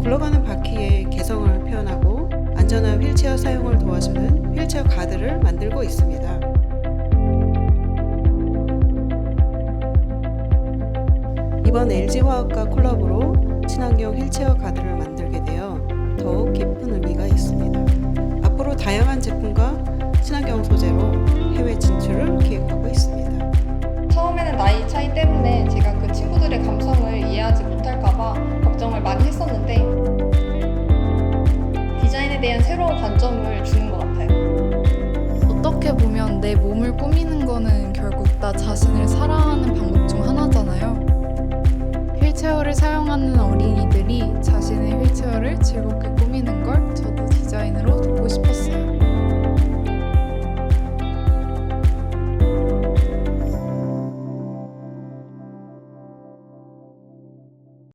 굴러가는 바퀴의 개성을 표현하고 안전한 휠체어 사용을 도와주는 휠체어 가드를 만들고 있습니다. 이번 LG화학과 콜라보로 친환경 휠체어 가드를 만들 했었는데 디자인에 대한 새로운 관점을 주는 것 같아요. 어떻게 보면 내 몸을 꾸미는 거는 결국 나 자신을 사랑하는 방법 중 하나잖아요. 휠체어를 사용하는 어린이들이 자신